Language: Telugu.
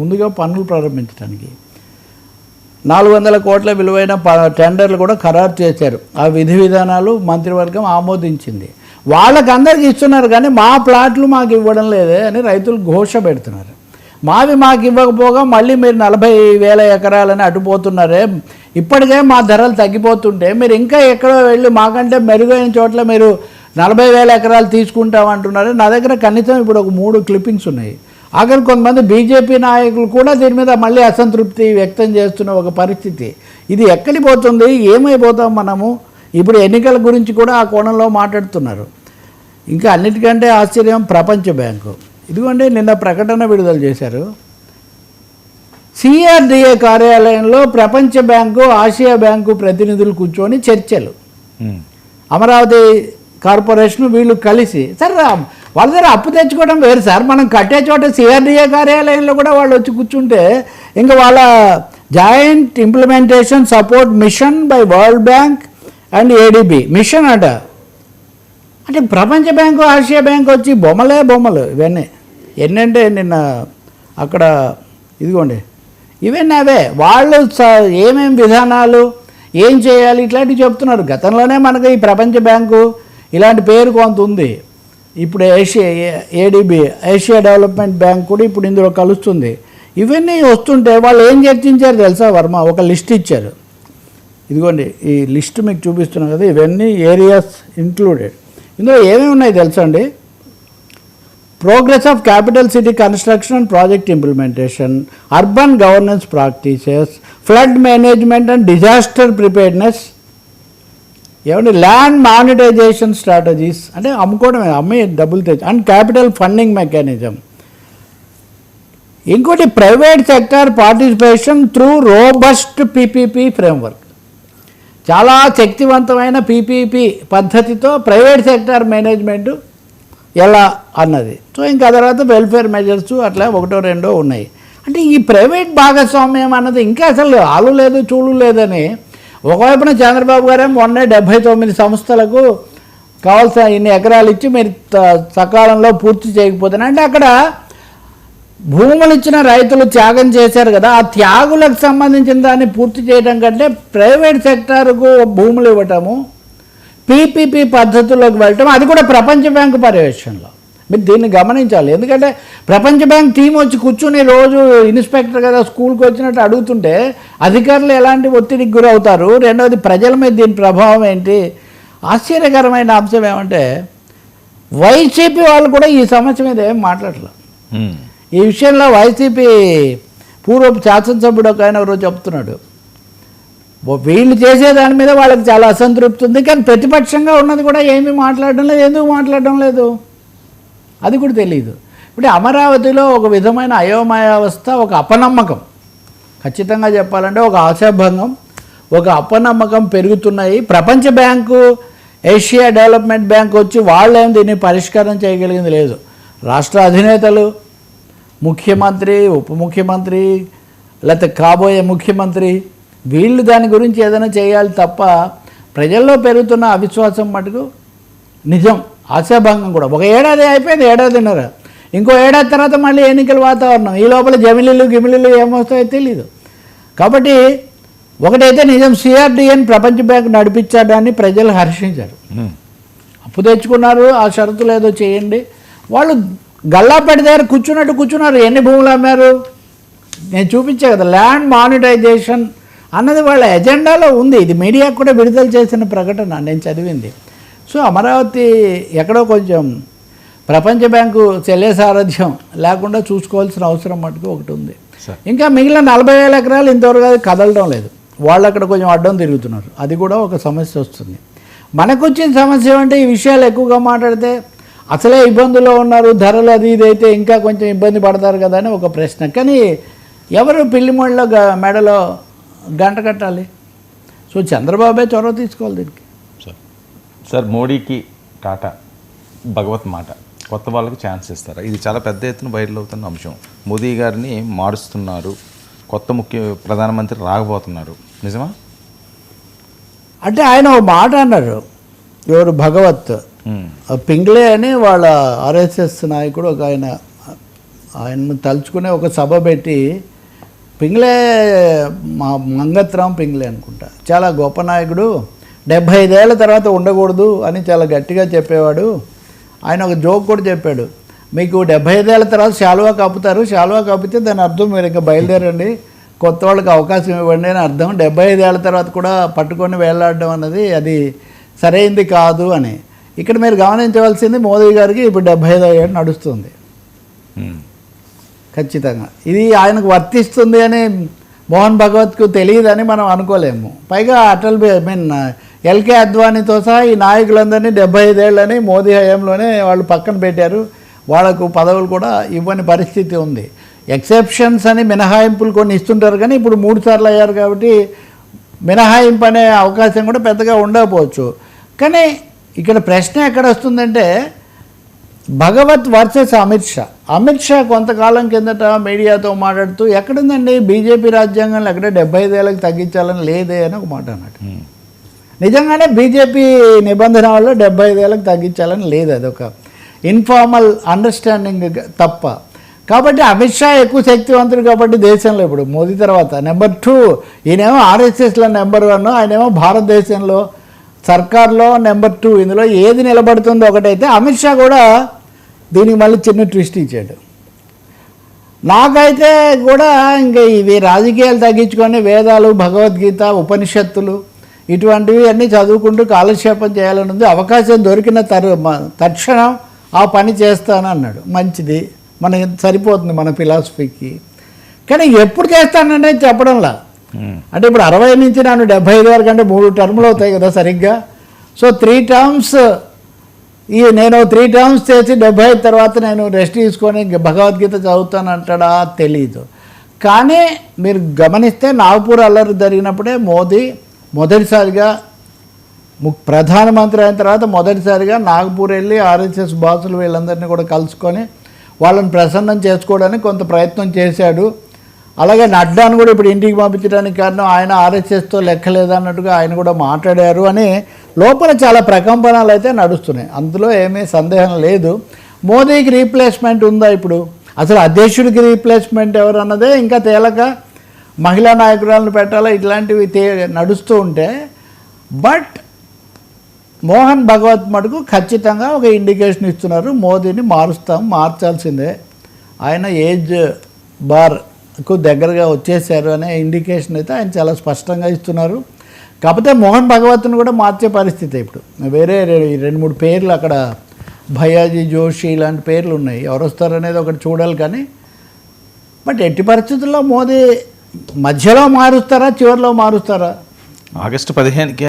ముందుగా పనులు ప్రారంభించడానికి. నాలుగు వందల కోట్ల విలువైన ప- టెండర్లు కూడా ఖరారు చేశారు. ఆ విధి విధానాలు మంత్రివర్గం ఆమోదించింది. వాళ్ళకందరికి ఇస్తున్నారు కానీ మా ప్లాట్లు మాకు ఇవ్వడం లేదే అని రైతులు ఘోష పెడుతున్నారు. మావి మాకు ఇవ్వకపోగా మళ్ళీ మీరు నలభై వేల ఎకరాలని అటుపోతున్నారే ఇప్పటికే మా ధరలు తగ్గిపోతుంటే మీరు ఇంకా ఎక్కడో వెళ్ళి మాకంటే మెరుగైన చోట్ల మీరు నలభై వేల ఎకరాలు తీసుకుంటామంటున్నారు. నా దగ్గర కనీసం ఇప్పుడు ఒక మూడు క్లిప్పింగ్స్ ఉన్నాయి. ఆఖరి కొంతమంది బీజేపీ నాయకులు కూడా దీని మీద మళ్ళీ అసంతృప్తి వ్యక్తం చేస్తున్న ఒక పరిస్థితి. ఇది ఎక్కడికి పోతుంది ఏమైపోతాం మనము? ఇప్పుడు ఎన్నికల గురించి కూడా ఆ కోణంలో మాట్లాడుతున్నారు. ఇంకా అన్నిటికంటే ఆశ్చర్యం ప్రపంచ బ్యాంకు. ఇదిగోండి నిన్న ప్రకటన విడుదల చేశారు. సిఆర్డిఏ కార్యాలయంలో ప్రపంచ బ్యాంకు ఆసియా బ్యాంకు ప్రతినిధులు కూర్చొని చర్చలు. అమరావతి కార్పొరేషన్ వీళ్ళు కలిసి సార్ వాళ్ళ దగ్గర అప్పు తెచ్చుకోవడం వేరు సార్. మనం కట్టే చోట సిఆర్డిఏ కార్యాలయంలో కూడా వాళ్ళు వచ్చి కూర్చుంటే ఇంకా వాళ్ళ joint implementation support mission by World Bank and ADB mission అట. అంటే ప్రపంచ బ్యాంకు ఆసియా బ్యాంకు వచ్చి బొమ్మలే బొమ్మలు ఇవన్నీ. ఎన్నంటే నిన్న అక్కడ ఇదిగోండి. ఇవన్నీ అవే. వాళ్ళు స- ఏమేం విధానాలు ఏం చేయాలి ఇట్లాంటివి చెప్తున్నారు. గతంలోనే మనకు ఈ ప్రపంచ బ్యాంకు ఇలాంటి పేరు కొంత ఉంది. ఇప్పుడు Asia ADB Asia development bank కూడా ఇప్పుడు ఇందులో కలుస్తుంది. ఇవన్నీ వస్తుంటే వాళ్ళు ఏం చర్చించారు తెలుసా వర్మ? ఒక లిస్ట్ ఇచ్చారు. ఇదిగోండి ఈ లిస్ట్ మీకు చూపిస్తున్నాం కదా ఇవన్నీ ఏరియాస్ ఇంక్లూడెడ్ ఇందులో ఏమేమి ఉన్నాయి తెలుసా అండి? Progress of capital city construction and project implementation urban governance practices flood management and disaster preparedness ఏమంటే ల్యాండ్ మానిటైజేషన్ స్ట్రాటజీస్ అంటే అమ్ముకోవడమే అమ్మి డబ్బులు తెచ్చు అండ్ క్యాపిటల్ ఫండింగ్ మెకానిజం. ఇంకోటి private sector participation through robust PPP framework. చాలా శక్తివంతమైన పీపీపీ పద్ధతితో ప్రైవేట్ సెక్టార్ మేనేజ్మెంట్ ఎలా అన్నది. సో ఇంకా తర్వాత వెల్ఫేర్ మెజర్స్ అట్లా ఒకటో రెండో ఉన్నాయి. అంటే ఈ ప్రైవేట్ భాగస్వామ్యం అన్నది ఇంకా అసలు ఆలు లేదు చూడు లేదని ఒకవైపున చంద్రబాబు గారే మొన్నే డెబ్భై తొమ్మిది సంస్థలకు కావాల్సిన ఇన్ని ఎకరాలు ఇచ్చి మీరు త- సకాలంలో పూర్తి చేయకపోతే అంటే అక్కడ భూములు ఇచ్చిన రైతులు త్యాగం చేశారు కదా ఆ త్యాగులకు సంబంధించిన దాన్ని పూర్తి చేయడం కంటే ప్రైవేట్ సెక్టార్కు భూములు ఇవ్వటము పీపీపీ పద్ధతుల్లోకి వెళ్ళటం అది కూడా ప్రపంచ బ్యాంకు పర్యవేక్షణలో. మీరు దీన్ని గమనించాలి. ఎందుకంటే ప్రపంచ బ్యాంక్ టీం వచ్చి కూర్చుని రోజు ఇన్స్పెక్టర్ కదా స్కూల్కి వచ్చినట్టు అడుగుతుంటే అధికారులు ఎలాంటి ఒత్తిడికి గురవుతారు? రెండవది ప్రజల మీద దీని ప్రభావం ఏంటి? ఆశ్చర్యకరమైన అంశం ఏమంటే వైసీపీ వాళ్ళు కూడా ఈ సమస్య మీద ఏం మాట్లాడలేదు. ఈ విషయంలో వైసీపీ పూర్వపు శాసనసభ్యుడు ఒక ఆయన ఎవరో చెప్తున్నాడు. వీళ్ళు చేసే దాని మీద వాళ్ళకి చాలా అసంతృప్తి ఉంది. కానీ ప్రతిపక్షంగా ఉన్నది కూడా ఏమీ మాట్లాడడం లేదు. ఎందుకు మాట్లాడడం లేదు? అది కూడా తెలియదు ఇప్పుడు అమరావతిలో ఒక విధమైన అయోమయావస్థ ఒక అపనమ్మకం. ఖచ్చితంగా చెప్పాలంటే ఒక ఆశాభంగం ఒక అపనమ్మకం పెరుగుతున్నాయి. ప్రపంచ బ్యాంకు ఏషియా డెవలప్మెంట్ బ్యాంక్ వచ్చి వాళ్ళేం దీన్ని పరిష్కారం చేయగలిగింది లేదు. రాష్ట్ర అధినేతలు ముఖ్యమంత్రి ఉప ముఖ్యమంత్రి లేకపోతే కాబోయే ముఖ్యమంత్రి వీళ్ళు దాని గురించి ఏదైనా చేయాలి తప్ప ప్రజల్లో పెరుగుతున్న అవిశ్వాసం మటుకు నిజం. ఆశాభంగం కూడా. ఒక ఏడాది అయిపోయింది ఏడాదిన్నర ఇంకో ఏడాది తర్వాత మళ్ళీ ఎన్నికల వాతావరణం. ఈ లోపల జమిలీలు గిమిలీలు ఏమొస్తాయో తెలీదు. కాబట్టి ఒకటైతే నిజం సిఆర్డిఎన్ ప్రపంచ బ్యాంక్ నడిపించడాన్ని ప్రజలు హర్షించారు. అప్పు తెచ్చుకున్నారు ఆ షరతులు ఏదో చేయండి. వాళ్ళు గల్లాపేట దగ్గర కూర్చున్నట్టు కూర్చున్నారు. ఎన్ని భూములు అమ్మారు? నేను చూపించా కదా ల్యాండ్ మానిటైజేషన్ అన్నది వాళ్ళ ఎజెండాలో ఉంది. ఇది మీడియాకు కూడా విడుదల చేసిన ప్రకటన నేను చదివింది. సో అమరావతి ఎక్కడో కొంచెం ప్రపంచ బ్యాంకు చెల్లే సారథ్యం లేకుండా చూసుకోవాల్సిన అవసరం మటుకు ఒకటి ఉంది. ఇంకా మిగిలిన నలభై వేల ఎకరాలు ఇంతవరకు అది కదలడం లేదు. వాళ్ళు అక్కడ కొంచెం అడ్డం తిరుగుతున్నారు. అది కూడా ఒక సమస్య వస్తుంది. మనకు వచ్చిన సమస్య ఏమంటే ఈ విషయాలు ఎక్కువగా మాట్లాడితే అసలే ఇబ్బందుల్లో ఉన్నారు ధరలు అది ఇది అయితే ఇంకా కొంచెం ఇబ్బంది పడతారు కదా అని ఒక ప్రశ్న. కానీ ఎవరు పిల్లిమొళ్ళలో గ- మెడలో గంట కట్టాలి? సో చంద్రబాబే చొరవ తీసుకోవాలి దీనికి. సార్ మోడీకి టాటా భగవత్ మాట కొత్త వాళ్ళకి ఛాన్స్ ఇస్తారా? ఇది చాలా పెద్ద ఎత్తున వైరల్ అవుతున్న అంశం. మోదీ గారిని మారుస్తున్నారు. కొత్త ముఖ్య ప్రధానమంత్రి రాకపోతున్నారు. నిజమా? అంటే ఆయన ఒక మాట అన్నారు. ఎవరు భగవత్? పింగ్లే అని వాళ్ళ ఆర్ఎస్ఎస్ నాయకుడు ఒక ఆయన ఆయన్ను తలుచుకునే ఒక సభ పెట్టి పింగ్లే మా మంగత్రాం పింగ్లే అనుకుంటా. చాలా గొప్ప నాయకుడు. డెబ్భై ఐదేళ్ళ తర్వాత ఉండకూడదు అని చాలా గట్టిగా చెప్పేవాడు. ఆయన ఒక జోక్ కూడా చెప్పాడు. మీకు డెబ్భై ఐదేళ్ళ తర్వాత శాలువా కప్పుతారు. శాలువా కప్పితే దాని అర్థం మీరు ఇంకా బయలుదేరండి. కొత్త వాళ్ళకి అవకాశం ఇవ్వండి అని అర్థం. డెబ్బై ఐదేళ్ళ తర్వాత కూడా పట్టుకొని వేలాడడం అన్నది అది సరైంది కాదు అని. ఇక్కడ మీరు గమనించవలసింది మోదీ గారికి ఇప్పుడు డెబ్బై ఐదో ఏడు నడుస్తుంది. ఖచ్చితంగా. ఇది ఆయనకు వర్తిస్తుంది అని మోహన్ భగవత్కు తెలియదని మనం అనుకోలేము. పైగా Atal B I mean L K అద్వానీతో సహా ఈ నాయకులందరినీ డెబ్బై ఐదేళ్ళని మోదీ హయాంలోనే వాళ్ళు పక్కన పెట్టారు. వాళ్ళకు పదవులు కూడా ఇవ్వని పరిస్థితి ఉంది. ఎక్సెప్షన్స్ అని మినహాయింపులు కొన్ని ఇస్తుంటారు కానీ ఇప్పుడు మూడు సార్లు అయ్యారు కాబట్టి మినహాయింపు అనే అవకాశం కూడా పెద్దగా ఉండకపోవచ్చు. కానీ ఇక్కడ ప్రశ్న ఎక్కడ వస్తుందంటే భగవత్ వర్సెస్ అమిత్ షా. అమిత్ షా కొంతకాలం కిందట మీడియాతో మాట్లాడుతూ ఎక్కడుందండి? బీజేపీ రాజ్యాంగంలో ఎక్కడ డెబ్బై ఐదేళ్ళకి తగ్గించాలని లేదే అని ఒక మాట అన్నట్టు నిజంగానే బీజేపీ నిబంధన వల్ల డెబ్బై ఐదేళ్ళకి తగ్గించాలని లేదు అదొక ఇన్ఫార్మల్ అండర్స్టాండింగ్ తప్ప. కాబట్టి అమిత్ షా ఎక్కువ శక్తివంతుడు కాబట్టి దేశంలో ఇప్పుడు మోదీ తర్వాత నెంబర్ టూ ఈయనేమో ఆర్ఎస్ఎస్లో నెంబర్ వన్ ఆయనేమో భారతదేశంలో సర్కార్లో నెంబర్ టూ ఇందులో ఏది నిలబడుతుందో ఒకటైతే అమిత్ షా కూడా దీనికి మళ్ళీ చిన్న ట్విస్ట్ ఇచ్చాడు. నాకైతే కూడా ఇంకా ఇవి రాజకీయాలు తగ్గించుకొని వేదాలు భగవద్గీత ఉపనిషత్తులు ఇటువంటివి అన్నీ చదువుకుంటూ కాలక్షేపం చేయాలని ఉంది. అవకాశం దొరికిన తరు తక్షణం ఆ పని చేస్తాను అన్నాడు మంచిది. మనకి సరిపోతుంది మన ఫిలాసఫీకి. కానీ ఎప్పుడు చేస్తానంటే చెప్పడంలా. అంటే ఇప్పుడు అరవై నుంచి నన్ను డెబ్బై ఐదు వరకు అంటే మూడు టర్ములు అవుతాయి కదా సరిగ్గా. సో త్రీ టర్మ్స్ ఈ నేను త్రీ టర్మ్స్ చేసి డెబ్బై ఐదు తర్వాత నేను రెస్ట్ తీసుకొని భగవద్గీత చదువుతాను అంటాడా తెలీదు. కానీ మీరు గమనిస్తే నాగపూర్ అల్లరి జరిగినప్పుడే మోదీ మొదటిసారిగా ము- ప్రధానమంత్రి అయిన తర్వాత మొదటిసారిగా నాగపూర్ వెళ్ళి ఆర్ఎస్ఎస్ బాసులు వీళ్ళందరినీ కూడా కలుసుకొని వాళ్ళని ప్రసన్నం చేసుకోవడానికి కొంత ప్రయత్నం చేశాడు. అలాగే నడ్డాను కూడా ఇప్పుడు ఇంటికి పంపించడానికి కారణం ఆయన ఆర్ఎస్ఎస్తో లెక్కలేదన్నట్టుగా ఆయన కూడా మాట్లాడారు అని లోపల చాలా ప్రకంపనలు అయితే నడుస్తున్నాయి. అందులో ఏమీ సందేహం లేదు. మోదీకి రీప్లేస్మెంట్ ఉందా ఇప్పుడు? అసలు అధ్యక్షుడికి రీప్లేస్మెంట్ ఎవరన్నదే ఇంకా తేలక మహిళా నాయకురాలను పెట్టాలా? ఇట్లాంటివి నడుస్తూ ఉంటే బట్ మోహన్ భగవత్ మటుకు ఖచ్చితంగా ఒక ఇండికేషన్ ఇస్తున్నారు. మోదీని మారుస్తాం మార్చాల్సిందే. ఆయన ఏజ్ బార్కు దగ్గరగా వచ్చేసారు అనే ఇండికేషన్ అయితే ఆయన చాలా స్పష్టంగా ఇస్తున్నారు. కాకపోతే మోహన్ భగవత్ను కూడా మార్చే పరిస్థితి ఇప్పుడు. వేరే రెండు మూడు పేర్లు అక్కడ భయాజీ జోషి ఇలాంటి పేర్లు ఉన్నాయి. ఎవరు వస్తారు అనేది ఒకటి చూడాలి కానీ బట్ ఎట్టి పరిస్థితుల్లో మోదీ మధ్యలో మారుస్తారా చివరిలో మారుస్తారా? ఆగస్టు పదిహేనుకి